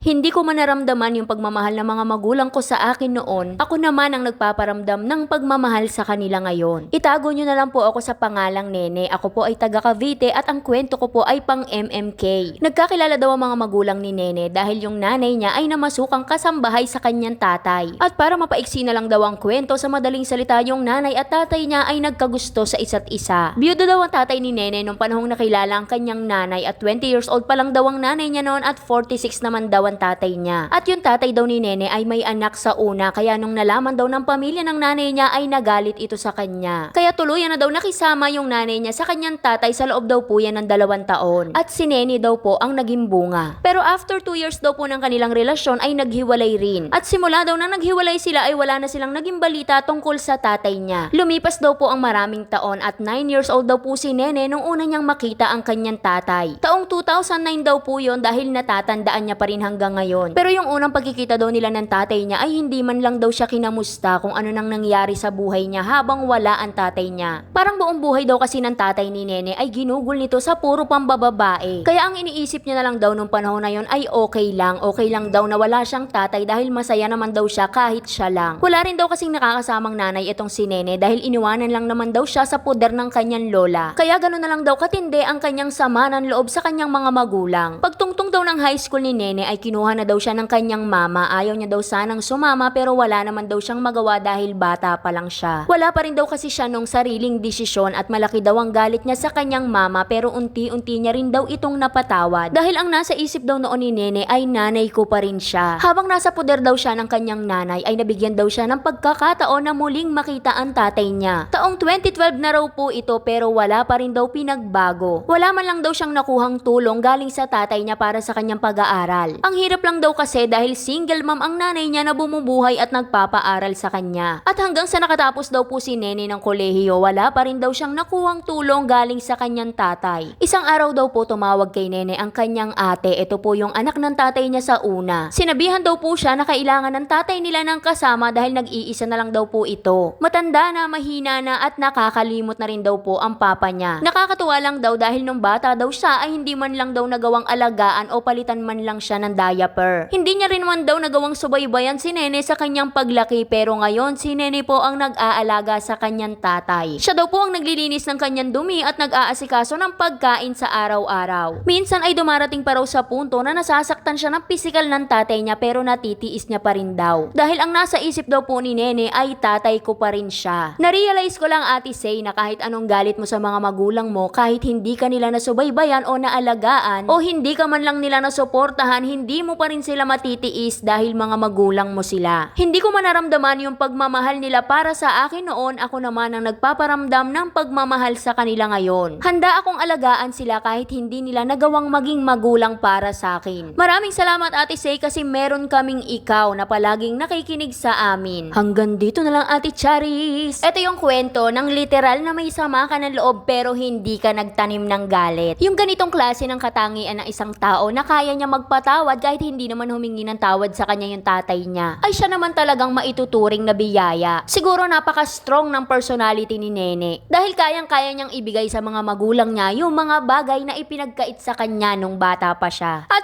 Hindi ko man naramdaman yung pagmamahal ng mga magulang ko sa akin noon. Ako naman ang nagpaparamdam ng pagmamahal sa kanila ngayon. Itago nyo na lang po ako sa pangalang Nene. Ako po ay taga Cavite at ang kwento ko po ay pang MMK. Nagkakilala daw ang mga magulang ni Nene dahil yung nanay niya ay namasukang kasambahay sa kanyang tatay. At para mapaiksi na lang daw ang kwento sa madaling salita yung nanay at tatay niya ay nagkagusto sa isa't isa. Biyudo daw ang tatay ni Nene nung panahong nakilala ang kanyang nanay at 20 years old pa lang daw ang nanay niya noon at 46 naman daw ang tatay niya. At yung tatay daw ni Nene ay may anak sa una kaya nung nalaman daw ng pamilya ng nanay niya ay nagalit ito sa kanya. Kaya tuluyan na daw nakisama yung nanay niya sa kanyang tatay sa loob daw po yan ng dalawang taon. At si Nene daw po ang naging bunga. Pero after 2 years daw po ng kanilang relasyon ay naghiwalay rin. At simula daw na naghiwalay sila ay wala na silang naging balita tungkol sa tatay niya. Lumipas daw po ang maraming taon at 9 years old daw po si Nene nung una niyang makita ang kanyang tatay. Taong 2009 daw po yon dahil natatandaan niya pa rin hanggang ngayon. Pero yung unang pagkikita daw nila ng tatay niya ay hindi man lang daw siya kinamusta kung ano nang nangyari sa buhay niya habang wala ang tatay niya. Parang buong buhay daw kasi ng tatay ni Nene ay ginugol nito sa puro pambababae. Kaya ang iniisip niya na lang daw nung panahon na yon ay okay lang, okay lang daw na wala siyang tatay dahil masaya naman daw siya kahit siya lang. Wala rin daw kasing nakakasamang nanay itong si Nene dahil iniwanan lang naman daw siya sa puder ng kanyang lola. Kaya gano'n na lang daw katindi ang kanyang sama ng loob sa kanyang mga magulang. Pagtungtong daw ng high school ni Nene ay kinuha na daw siya ng kanyang mama. Ayaw niya daw sanang sumama pero wala naman daw siyang magawa dahil bata pa lang siya. Wala pa rin daw kasi siya nung sariling desisyon at malaki daw ang galit niya sa kanyang mama pero unti-unti niya rin daw itong napatawad. Dahil ang nasa isip daw noon ni Nene ay nanay ko pa rin siya. Habang nasa puder daw siya ng kanyang nanay ay nabigyan daw siya ng pagkakataon na muling makita ang tatay niya. Taong 2012 na raw po ito pero wala pa rin daw pinagbago. Wala man lang daw siyang nakuhang tulong galing sa tatay niya para sa kanyang pag-aaral. Ang hirap lang daw kasi dahil single mom ang nanay niya na bumubuhay at nagpapaaral sa kanya. At hanggang sa nakatapos daw po si Nene ng kolehiyo, wala pa rin daw siyang nakuhang tulong galing sa kanyang tatay. Isang araw daw po tumawag kay Nene ang kanyang ate. Ito po yung anak ng tatay niya sa una. Sinabihan daw po siya na kailangan ng tatay nila ng kasama dahil nag-iisa na lang daw po ito. Matanda na, mahina na at nakakalimot na rin daw po ang papa niya. Nakakatuwa lang daw dahil nung bata daw siya ay hindi man lang daw nagawang alagaan o palitan man lang siya ng diaper. Hindi niya rin man daw nagawang subaybayan si Nene sa kanyang paglaki pero ngayon si Nene po ang nag-aalaga sa kanyang tatay. Siya daw po ang naglilinis ng kanyang dumi at nag-aasikaso ng pagkain sa araw-araw. Minsan ay dumarating pa raw sa punto na nasasaktan siya ng pisikal ng tatay niya pero natitiis niya pa rin daw. Dahil ang nasa isip daw po ni Nene ay tatay ko pa rin siya. Narealize ko lang ate say na kahit anong galit mo sa mga magulang mo, kahit hindi ka nila nasubaybayan o naalagaan o hindi ka man lang nila nasuportahan, hindi mo pa rin sila matitiis dahil mga magulang mo sila. Hindi ko man naramdaman yung pagmamahal nila para sa akin noon, ako naman ang nagpaparamdam ng pagmamahal sa kanila ngayon. Handa akong alagaan sila kahit hindi nila nagawang maging magulang para sa akin. Maraming salamat Ate Say kasi meron kaming ikaw na palaging nakikinig sa amin. Hanggang dito na lang Ate Charis. Ito yung kwento ng literal na may sama ka ng loob pero hindi ka nagtanim ng galit. Yung ganitong klase ng katangian ng isang tao na kaya niya magpatawad kahit hindi naman humingi ng tawad sa kanya yung tatay niya, ay siya naman talagang maituturing na biyaya. Siguro napaka-strong ng personality ni Nene. Dahil kayang-kaya niyang ibigay sa mga magulang niya yung mga bagay na ipinagkait sa kanya nung bata pa siya. At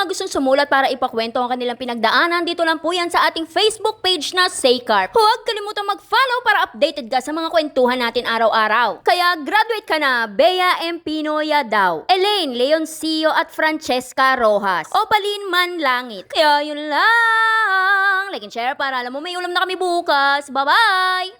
mga gustong sumulat para ipakwento ang kanilang pinagdaanan, dito lang po yan sa ating Facebook page na Saycarp. Huwag kalimutang mag-follow para updated ka sa mga kwentuhan natin araw-araw. Kaya graduate ka na, Bea M. Pinoya daw, Elaine Leoncio at Francesca Rojas, Opaline Manlangit. Kaya yun lang. Like and share para alam mo may ulam na kami bukas. Bye-bye!